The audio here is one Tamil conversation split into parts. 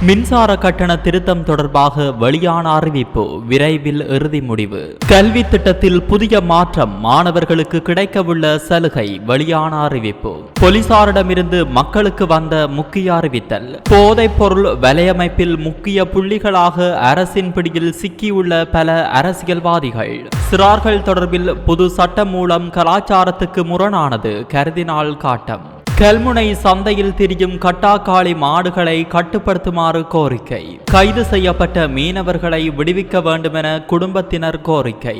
மின்சார கட்டண திருத்தம் தொடர்பாக வெளியான அறிவிப்பு விரைவில் இறுதி முடிவு. கல்வி திட்டத்தில் புதிய மாற்றம் மாணவர்களுக்கு கிடைக்கவுள்ள சலுகை வெளியான அறிவிப்பு. போலீசாரிடமிருந்து மக்களுக்கு வந்த முக்கிய அறிவித்தல். போதைப் பொருள் வலையமைப்பில் முக்கிய புள்ளிகளாக அரசின் பிடியில் சிக்கியுள்ள பல அரசியல்வாதிகள். சிறார்கள் தொடர்பில் புது சட்டம் மூலம் கலாச்சாரத்துக்கு முரணானது கருதினால் காட்டம். கல்முனை சந்தையில் திரியும் கட்டாக்காளி மாடுகளை கட்டுப்படுத்துமாறு கோரிக்கை. கைது செய்யப்பட்ட மீனவர்களை விடுவிக்க வேண்டுமென குடும்பத்தினர் கோரிக்கை.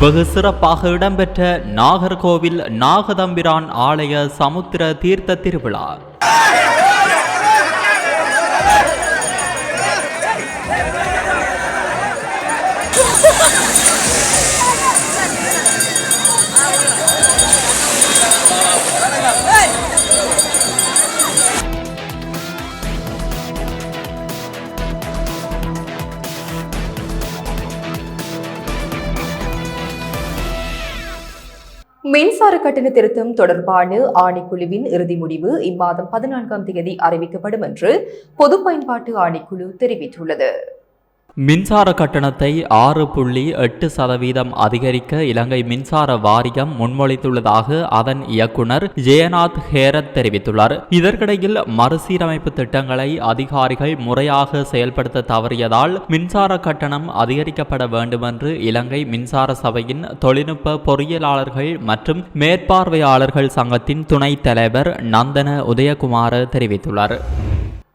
வெகு சிறப்பாக இடம்பெற்ற நாகர்கோவில் நாகதம்பிரான் ஆலய சமுத்திர தீர்த்த திருவிழா. மின்சார கட்டண திருத்தம் தொடர்பான ஆணைக்குழுவின் இறுதி முடிவு இம்மாதம் பதினான்காம் தேதி அறிவிக்கப்படும் என்று பொது பயன்பாட்டு ஆணைக்குழு தெரிவித்துள்ளது. மின்சார கட்டணத்தை ஆறு புள்ளி எட்டு சதவீதம் அதிகரிக்க இலங்கை மின்சார வாரியம் முன்மொழித்துள்ளதாக அதன் இயக்குனர் ஜெயநாத் ஹேரத் தெரிவித்துள்ளார். இதற்கிடையில் மறுசீரமைப்பு திட்டங்களை அதிகாரிகள் முறையாக செயல்படுத்த தவறியதால் மின்சார கட்டணம் அதிகரிக்கப்பட வேண்டுமென்று இலங்கை மின்சார சபையின் தொழில்நுட்ப பொறியியலாளர்கள் மற்றும் மேற்பார்வையாளர்கள் சங்கத்தின் துணைத் தலைவர் நந்தன உதயகுமார தெரிவித்துள்ளார்.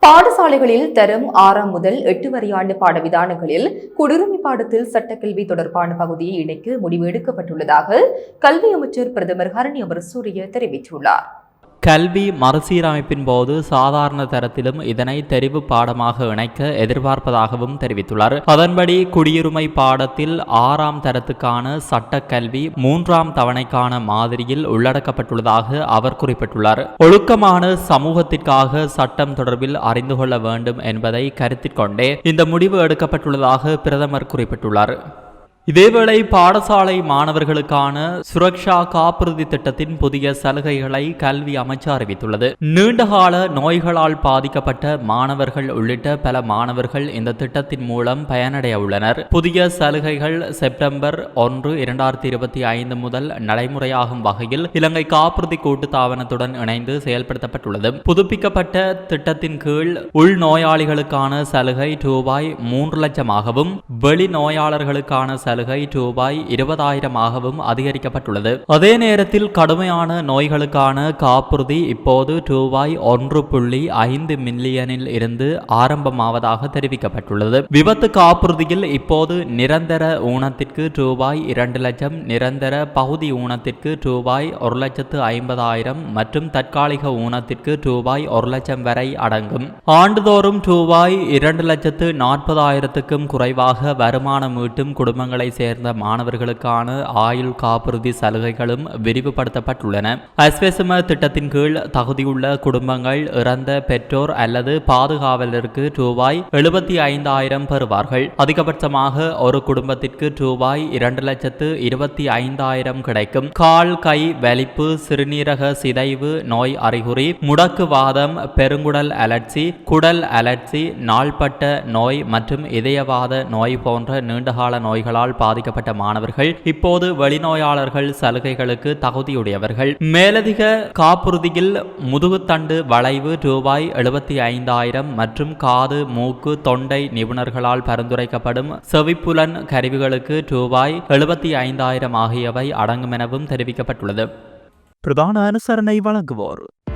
பாடசாலைகளில் தரம் ஆறாம் முதல் எட்டு வரையான பாடவிதானங்களில் குடியுரிமை பாடத்தில் சட்டக்கல்வி தொடர்பான பகுதியை இணைக்க முடிவு எடுக்கப்பட்டுள்ளதாக கல்வி அமைச்சர் பிரதமர் ஹரணி அமரசூரிய தெரிவித்துள்ளார். கல்வி மறுசீரமைப்பின் போது சாதாரண தரத்திலும் இதனை தெரிவு பாடமாக இணைக்க எதிர்பார்ப்பதாகவும் தெரிவித்துள்ளார். அதன்படி குடியுரிமை பாடத்தில் ஆறாம் தரத்துக்கான சட்ட கல்வி மூன்றாம் தவணைக்கான மாதிரியில் உள்ளடக்கப்பட்டுள்ளதாக அவர் குறிப்பிட்டுள்ளார். ஒழுக்கமான சமூகத்திற்காக சட்டம் தொடர்பில் அறிந்து கொள்ள வேண்டும் என்பதை கருத்தில் கொண்டே இந்த முடிவு எடுக்கப்பட்டுள்ளதாக பிரதமர் குறிப்பிட்டுள்ளார். இதேவேளை பாடசாலை மாணவர்களுக்கான சுரக்ஷா காப்புறுதி திட்டத்தின் புதிய சலுகைகளை கல்வி அமைச்சு அறிவித்துள்ளது. நீண்டகால நோய்களால் பாதிக்கப்பட்ட மாணவர்கள் உள்ளிட்ட பல மாணவர்கள் இந்த திட்டத்தின் மூலம் பயனடைய உள்ளனர். புதிய சலுகைகள் செப்டம்பர் ஒன்று இரண்டாயிரத்தி இருபத்தி ஐந்து முதல் நடைமுறையாகும் வகையில் இலங்கை காப்புறுதி கூட்டுத்தாபனத்துடன் இணைந்து செயல்படுத்தப்பட்டுள்ளது. புதுப்பிக்கப்பட்ட திட்டத்தின் கீழ் உள் நோயாளிகளுக்கான சலுகை ரூபாய் மூன்று லட்சமாகவும் வெளி நோயாளர்களுக்கான சலுகை சலுகை ரூபாய் இருபதாயிரமாகவும் அதிகரிக்கப்பட்டுள்ளது. அதே நேரத்தில் கடுமையான நோய்களுக்கான காப்புறுதி இப்போது ரூபாய் ஒன்று புள்ளி ஐந்து மில்லியனில் இருந்து ஆரம்பமாவதாக தெரிவிக்கப்பட்டுள்ளது. விபத்து காப்புறுதியில் இப்போது நிரந்தர ஊனத்திற்கு ரூபாய் இரண்டு லட்சம் நிரந்தர பகுதி ஊனத்திற்கு ரூபாய் ஒரு லட்சத்து ஐம்பதாயிரம் மற்றும் தற்காலிக ஊனத்திற்கு ரூபாய் ஒரு லட்சம் வரை அடங்கும். ஆண்டுதோறும் ரூபாய் இரண்டு லட்சத்து நாற்பதாயிரத்துக்கும் குறைவாக வருமானம் ஈட்டும் குடும்பங்களை சேர்ந்த மாணவர்களுக்கான ஆயுள் காப்புறுதி சலுகைகளும் விரிவுபடுத்தப்பட்டுள்ளன. அஸ்வசம திட்டத்தின் கீழ் தகுதியுள்ள குடும்பங்கள் இறந்த பெற்றோர் அல்லது பாதுகாவலருக்கு ரூபாய் எழுபத்தி ஐந்தாயிரம் பெறுவார்கள். அதிகபட்சமாக ஒரு குடும்பத்திற்கு ரூபாய் இரண்டு லட்சத்து இருபத்தி ஐந்தாயிரம் கிடைக்கும். கால் கை வலிப்பு சிறுநீரக சிதைவு நோய் அறிகுறி முடக்குவாதம் பெருங்குடல் அலர்ச்சி குடல் அலர்ச்சி நாள்பட்ட நோய் மற்றும் இதயவாத நோய் போன்ற நீண்டகால நோய்களால் பாதிக்கப்பட்ட மாணவர்கள் இப்போது வெளிநோயாளர்கள் சலுகைகளுக்கு தகுதியுடையவர்கள். மேலதிக காப்புறுதியில் முதுகுத்தண்டு வளைவு ரூபாய் எழுபத்தி ஐந்தாயிரம் மற்றும் காது மூக்கு தொண்டை நிபுணர்களால் பரிந்துரைக்கப்படும் செவிப்புலன் கருவிகளுக்கு ரூபாய் எழுபத்தி ஐந்தாயிரம் ஆகியவை அடங்கும் எனவும் தெரிவிக்கப்பட்டுள்ளது. பிரதான அனுசரணை வழங்குவோர்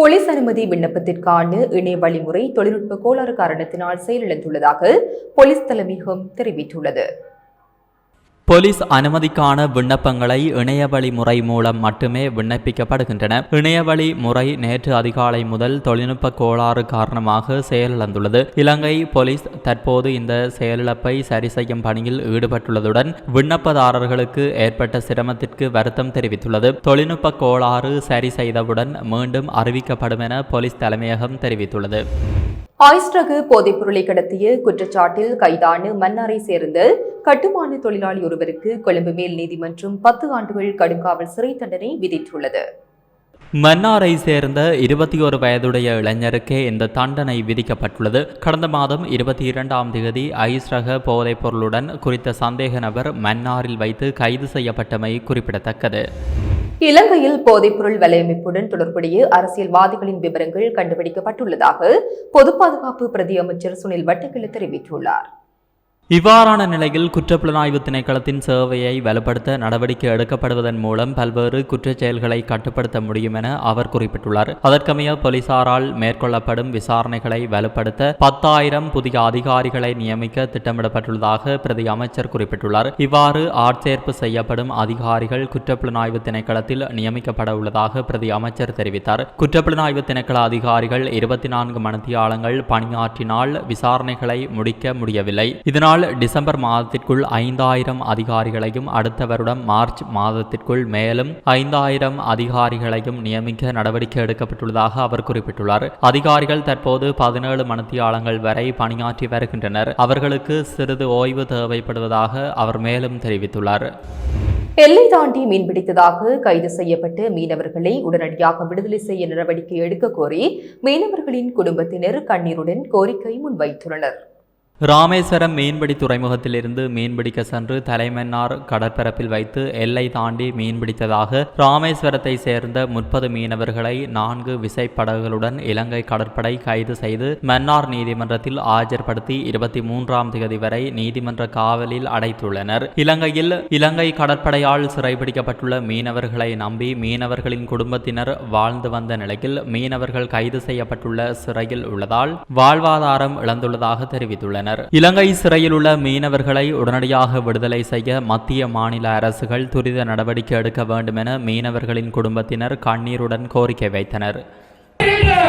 போலீஸ் அனுமதி விண்ணப்பத்திற்கான இணைய வழிமுறை தொழில்நுட்ப கோளாறு காரணத்தினால் செயலிழந்துள்ளதாக போலீஸ் தலைமையகம் தெரிவித்துள்ளது. போலீஸ் அனுமதிக்கான விண்ணப்பங்களை இணையவழி முறை மூலம் மட்டுமே விண்ணப்பிக்கப்படுகின்றன. இணையவழி முறை நேற்று அதிகாலை முதல் தொழில்நுட்ப கோளாறு காரணமாக செயலிழந்துள்ளது. இலங்கை போலீஸ் தற்போது இந்த செயலிழப்பை சரி செய்யும் பணியில் ஈடுபட்டுள்ளதுடன் விண்ணப்பதாரர்களுக்கு ஏற்பட்ட சிரமத்திற்கு வருத்தம் தெரிவித்துள்ளது. தொழில்நுட்ப கோளாறு சரி செய்தவுடன் மீண்டும் அறிவிக்கப்படும் என போலீஸ் தலைமையகம் தெரிவித்துள்ளது. ஹாய்ஸ்டகு போதைப் பொருளை கடத்திய குற்றச்சாட்டில் கைதான மன்னாரை சேர்ந்த கட்டுமான தொழிலாளி ஒருவருக்கு கொழும்பு மேல் நீதிமன்றம் பத்து ஆண்டுகள் கடுங்காவல் சிறை தண்டனை விதித்துள்ளது. மன்னாரை சேர்ந்த இருபத்தி ஒரு வயதுடைய இளைஞருக்கே இந்த தண்டனை விதிக்கப்பட்டுள்ளது. கடந்த மாதம் இருபத்தி இரண்டாம் தேதி ஐஸ் ரக போதைப் பொருளுடன் குறித்த சந்தேக நபர் மன்னாரில் வைத்து கைது செய்யப்பட்டமை குறிப்பிடத்தக்கது. இலங்கையில் போதைப்பொருள் வலையமைப்புடன் தொடர்புடைய அரசியல்வாதிகளின் விவரங்கள் கண்டுபிடிக்கப்பட்டுள்ளதாக பொது பாதுகாப்பு பிரதி அமைச்சர் சுனில் வட்டக்கிழ தெரிவித்துள்ளார். இவ்வாறான நிலையில் குற்றப்புலனாய்வு திணைக்களத்தின் சேவையை வலுப்படுத்த நடவடிக்கை எடுக்கப்படுவதன் மூலம் பல்வேறு குற்றச் செயல்களை கட்டுப்படுத்த முடியும் என அவர் குறிப்பிட்டுள்ளார். அதற்கமைய போலீசாரால் மேற்கொள்ளப்படும் விசாரணைகளை வலுப்படுத்த பத்தாயிரம் புதிய அதிகாரிகளை நியமிக்க திட்டமிடப்பட்டுள்ளதாக பிரதி அமைச்சர் குறிப்பிட்டுள்ளார். இவ்வாறு ஆட்சேர்ப்பு செய்யப்படும் அதிகாரிகள் குற்றப்புலனாய்வு திணைக்களத்தில் நியமிக்கப்பட உள்ளதாக பிரதி அமைச்சர் தெரிவித்தார். குற்றப்புலனாய்வு திணைக்கள அதிகாரிகள் இருபத்தி நான்கு மணித்தியாலங்கள் பணியாற்றினால் விசாரணைகளை முடிக்க முடியவில்லை. இதனால் இதனால் டிசம்பர் மாதத்திற்குள் ஐந்தாயிரம் அதிகாரிகளையும் அடுத்த வருடம் மார்ச் மாதத்திற்குள் மேலும் ஐந்தாயிரம் அதிகாரிகளையும் நியமிக்க நடவடிக்கை எடுக்கப்பட்டுள்ளதாக அவர் குறிப்பிட்டுள்ளார். அதிகாரிகள் தற்போது பதினேழு மணித்தியாலங்கள் வரை பணியாற்றி வருகின்றனர். அவர்களுக்கு சிறிது ஓய்வு தேவைப்படுவதாக அவர் மேலும் தெரிவித்துள்ளார். எல்லை தாண்டி மீன்பிடித்ததாக கைது செய்யப்பட்டு மீனவர்களை உடனடியாக விடுதலை செய்ய நடவடிக்கை எடுக்க கோரி மீனவர்களின் குடும்பத்தினர் கண்ணீருடன் கோரிக்கை முன்வைத்துள்ளனர். ராமேஸ்வரம் மீன்பிடி துறைமுகத்திலிருந்து மீன்பிடிக்க சென்று தலைமன்னார் கடற்பரப்பில் வைத்து எல்லை தாண்டி மீன்பிடித்ததாக ராமேஸ்வரத்தை சேர்ந்த முப்பது மீனவர்களை நான்கு விசைப்படகுகளுடன் இலங்கை கடற்படை கைது செய்து மன்னார் நீதிமன்றத்தில் ஆஜர்படுத்தி இருபத்தி மூன்றாம் தேதி வரை நீதிமன்ற காவலில் அடைத்துள்ளனர். இலங்கையில் இலங்கை கடற்படையால் சிறைபிடிக்கப்பட்டுள்ள மீனவர்களை நம்பி மீனவர்களின் குடும்பத்தினர் வாழ்ந்து வந்த நிலையில் மீனவர்கள் கைது செய்யப்பட்டுள்ள சிறையில் உள்ளதால் வாழ்வாதாரம் இழந்துள்ளதாக தெரிவித்துள்ளனர். இலங்கை சிறையில் உள்ள மீனவர்களை உடனடியாக விடுதலை செய்ய மத்திய மாநில அரசுகள் துரித நடவடிக்கை எடுக்க வேண்டும் என மீனவர்களின் குடும்பத்தினர் கண்ணீருடன் கோரிக்கை வைத்தனர்.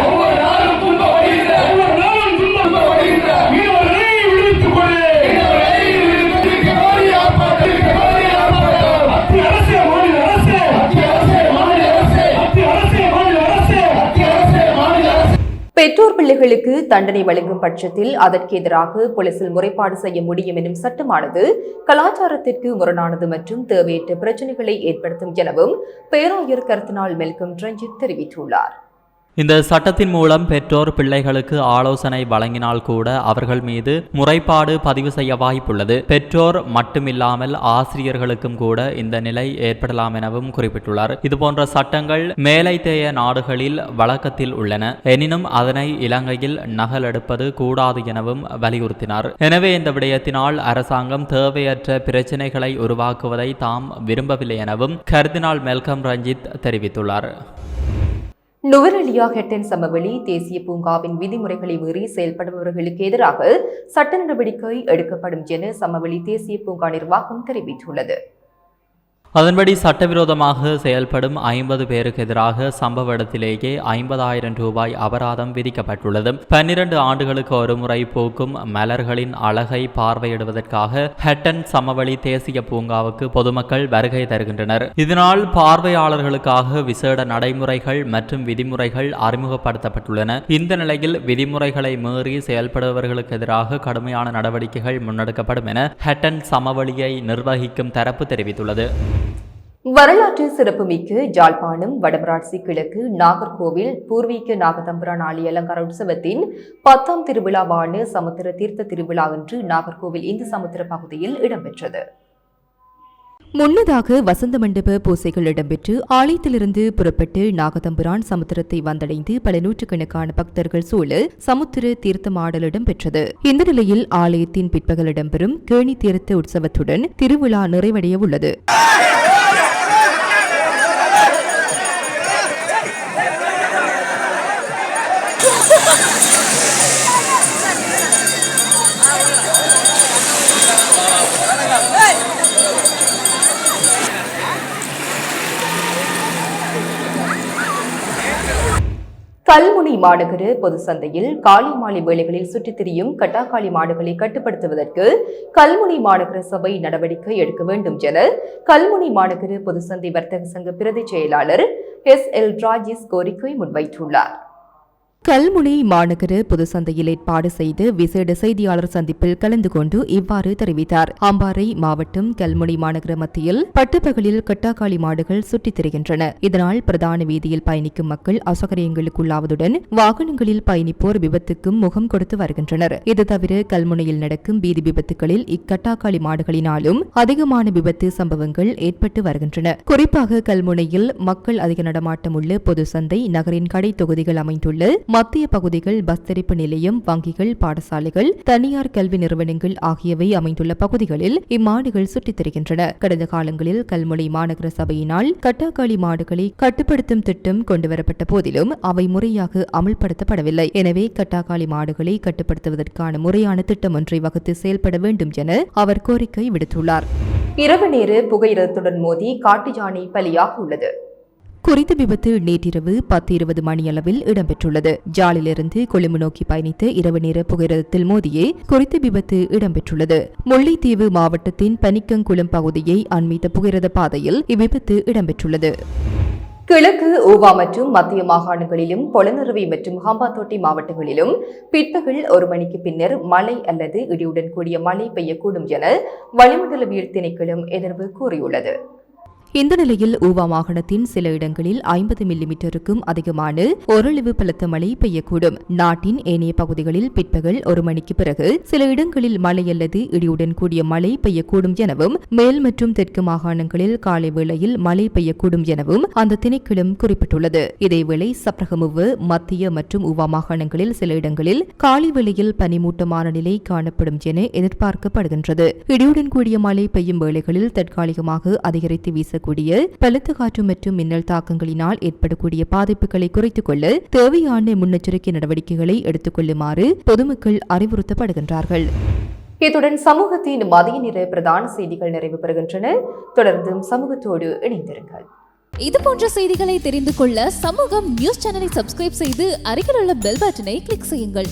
ஒவ்வொரு பெற்றோர் பிள்ளைகளுக்கு தண்டனை வழங்கும் பட்சத்தில் அதற்கு எதிராக போலீசில் முறைப்பாடு செய்ய முடியும் எனும் சட்டமானது கலாச்சாரத்திற்கு முரணானது மற்றும் தேவையற்ற பிரச்சனைகளை ஏற்படுத்தும் எனவும் பேராயர் கருத்தினால் மெல்கம் ரஞ்சித் தெரிவித்துள்ளார். இந்த சட்டத்தின் மூலம் பெற்றோர் பிள்ளைகளுக்கு ஆலோசனை வழங்கினால் கூட அவர்கள் மீது முறைப்பாடு பதிவு செய்ய வாய்ப்புள்ளது. பெற்றோர் மட்டுமில்லாமல் ஆசிரியர்களுக்கும் கூட இந்த நிலை ஏற்படலாம் எனவும் குறிப்பிட்டுள்ளார். இதுபோன்ற சட்டங்கள் மேலைத்தேய நாடுகளில் வழக்கத்தில் உள்ளன. எனினும் அதனை இலங்கையில் நகலெடுப்பது கூடாது எனவும் வலியுறுத்தினார். எனவே இந்த விடயத்தினால் அரசாங்கம் தேவையற்ற பிரச்சினைகளை உருவாக்குவதை தாம் விரும்பவில்லை எனவும் கர்தினால் மெல்கம் ரஞ்சித் தெரிவித்துள்ளார். நுவரெலியா ஹெட்டன் சமவெளி தேசிய பூங்காவின் விதிமுறைகளை மீறி செயல்படுபவர்களுக்கு எதிராக சட்ட நடவடிக்கை எடுக்கப்படும் என சமவெளி தேசிய பூங்கா நிர்வாகம் தெரிவித்துள்ளது. அதன்படி சட்டவிரோதமாக செயல்படும் ஐம்பது பேருக்கு எதிராக சம்பவ இடத்திலேயே ஐம்பதாயிரம் ரூபாய் அபராதம் விதிக்கப்பட்டுள்ளது. பன்னிரண்டு ஆண்டுகளுக்கு ஒருமுறை பூக்கும் மலர்களின் அழகை பார்வையிடுவதற்காக ஹெட்டன் சமவெளி தேசிய பூங்காவுக்கு பொதுமக்கள் வருகை தருகின்றனர். இதனால் பார்வையாளர்களுக்காக விசேட நடைமுறைகள் மற்றும் விதிமுறைகள் அறிமுகப்படுத்தப்பட்டுள்ளன. இந்த நிலையில் விதிமுறைகளை மீறி செயல்படுபவர்களுக்கு எதிராக கடுமையான நடவடிக்கைகள் முன்னெடுக்கப்படும் என ஹெட்டன் சமவெளியை நிர்வகிக்கும் தரப்பு தெரிவித்துள்ளது. வரலாற்று சிறப்புமிக்க ஜாழ்ப்பாணம் வடமராட்சி கிழக்கு நாகர்கோவில் பூர்வீக நாகதம்புரான் ஆலி அலங்கார உற்சவத்தின் பத்தாம் திருவிழாவான சமுத்திர தீர்த்த திருவிழா என்று நாகர்கோவில் இந்து சமுத்திர பகுதியில் இடம்பெற்றது. முன்னதாக வசந்த மண்டப பூசைகள் இடம்பெற்று ஆலயத்திலிருந்து புறப்பட்டு நாகதம்புரான் சமுத்திரத்தை வந்தடைந்து பல நூற்றுக்கணக்கான பக்தர்கள் சூழ சமுத்திர தீர்த்தமாடல் இடம்பெற்றது. இந்த நிலையில் ஆலயத்தின் பிற்பகல் இடம்பெறும் கேணி தீர்த்த உற்சவத்துடன் திருவிழா நிறைவடைய உள்ளது. கல்முனை மாநகர பொது சந்தையில் காலை மாலை வேளைகளில் சுற்றித் திரியும் கட்டாக்காளி மாடுகளை கட்டுப்படுத்துவதற்கு கல்முனை மாநகர சபை நடவடிக்கை எடுக்க வேண்டும் என கல்முனை மாநகர பொது சந்தை வர்த்தக சங்க பிரதி செயலாளர் எஸ் எல் ராஜேஷ் கோரிக்கை முன்வைத்துள்ளார். கல்முனை மாநகர பொது சந்தையில் ஏற்பாடு செய்து விசேட செய்தியாளர் சந்திப்பில் கலந்து கொண்டு இவ்வாறு தெரிவித்தார். அம்பாறை மாவட்டம் கல்முனை மாநகர மத்தியில் பட்டுப்பகலில் கட்டாக்காளி மாடுகள் சுற்றித் திரிகின்றன. இதனால் பிரதான வீதியில் பயணிக்கும் மக்கள் அசௌகரியங்களுக்குள்ளாவதுடன் வாகனங்களில் பயணிப்போர் விபத்துக்கும் முகம் கொடுத்து வருகின்றனர். இது தவிர கல்முனையில் நடக்கும் வீதி விபத்துகளில் இக்கட்டாக்காளி மாடுகளினாலும் அதிகமான விபத்து சம்பவங்கள் ஏற்பட்டு வருகின்றன. குறிப்பாக கல்முனையில் மக்கள் அதிக நடமாட்டம் உள்ள பொது சந்தை நகரின் கடை தொகுதிகள் அமைந்துள்ள மத்திய பகுதிகள் பஸ் தெரிப்பு நிலையம் வங்கிகள் பாடசாலைகள் தனியார் கல்வி நிறுவனங்கள் ஆகியவை அமைந்துள்ள பகுதிகளில் இம்மாடுகள் சுற்றித் திரிகின்றன. கடந்த காலங்களில் கல்முனை மாநகர சபையினால் கட்டாக்காளி மாடுகளை கட்டுப்படுத்தும் திட்டம் கொண்டுவரப்பட்ட போதிலும் அவை முறையாக அமல்படுத்தப்படவில்லை. எனவே கட்டாக்காளி மாடுகளை கட்டுப்படுத்துவதற்கான முறையான திட்டம் ஒன்றை வகுத்து செயல்பட வேண்டும் என அவர் கோரிக்கை விடுத்துள்ளார். இரவு நேர புகையிரத்துடன் மோதி காட்டு யானை பலியாக உள்ளது. குறித்த விபத்து நேற்றிரவு பத்து இருபது மணியளவில் இடம்பெற்றுள்ளது. ஜாலிலிருந்து கொழும்பு நோக்கி பயணித்த இரவு நேர புகையிரதத்தில் மோதியே குறித்த விபத்து இடம்பெற்றுள்ளது. முல்லைத்தீவு மாவட்டத்தின் பனிக்கங்குளம் பகுதியை அண்மித்த புகையிரத பாதையில் இவ்விபத்து இடம்பெற்றுள்ளது. கிழக்கு ஊவா மற்றும் மத்திய மாகாணங்களிலும் பொலனறுவை மற்றும் ஹம்பாத்தோட்டை மாவட்டங்களிலும் பிற்பகல் ஒரு மணிக்கு பின்னர் மழை அல்லது இடியுடன் கூடிய மழை பெய்யக்கூடும் என வளிமண்டலவியல் திணைக்களம் எதிர்வு கூறியுள்ளது. இந்த நிலையில் ஊவா மாகாணத்தின் சில இடங்களில் ஐம்பது மில்லிமீட்டருக்கும் அதிகமான ஓரளவு பலத்த மழை பெய்யக்கூடும். நாட்டின் ஏனைய பகுதிகளில் பிற்பகல் ஒரு மணிக்கு பிறகு சில இடங்களில் மழை அல்லது இடியுடன் கூடிய மழை பெய்யக்கூடும் எனவும் மேல் மற்றும் தெற்கு மாகாணங்களில் காலை வேளையில் மழை பெய்யக்கூடும் எனவும் அந்த திணைக்களம் குறிப்பிட்டுள்ளது. இதேவேளை சப்ரகமுவு மத்திய மற்றும் ஊவா மாகாணங்களில் சில இடங்களில் காலை வேளையில் பனிமூட்டமான நிலை காணப்படும் என எதிர்பார்க்கப்படுகின்றது. இடியுடன் கூடிய மழை பெய்யும் வேளைகளில் தற்காலிகமாக அதிகரித்து வீச வீசக்கூடிய பலத்த காற்று மற்றும் மின்னல் தாக்கங்களினால் ஏற்படக்கூடிய பாதிப்புகளை குறைத்துக் கொள்ள தேவையான முன்னெச்சரிக்கை நடவடிக்கைகளை எடுத்துக் கொள்ளுமாறு பொதுமக்கள் அறிவுறுத்தப்படுகின்றார்கள். இத்துடன் சமூகத்தின் மதிய நிற பிரதான செய்திகள் நிறைவு பெறுகின்றன. தொடர்ந்தும் சமூகத்தோடு இணைந்திருங்கள். இது போன்ற செய்திகளை தெரிந்து கொள்ள சமூகம் நியூஸ் சேனலை சப்ஸ்கிரைப் செய்து அருகில் உள்ள பெல் பட்டனை கிளிக் செய்யுங்கள்.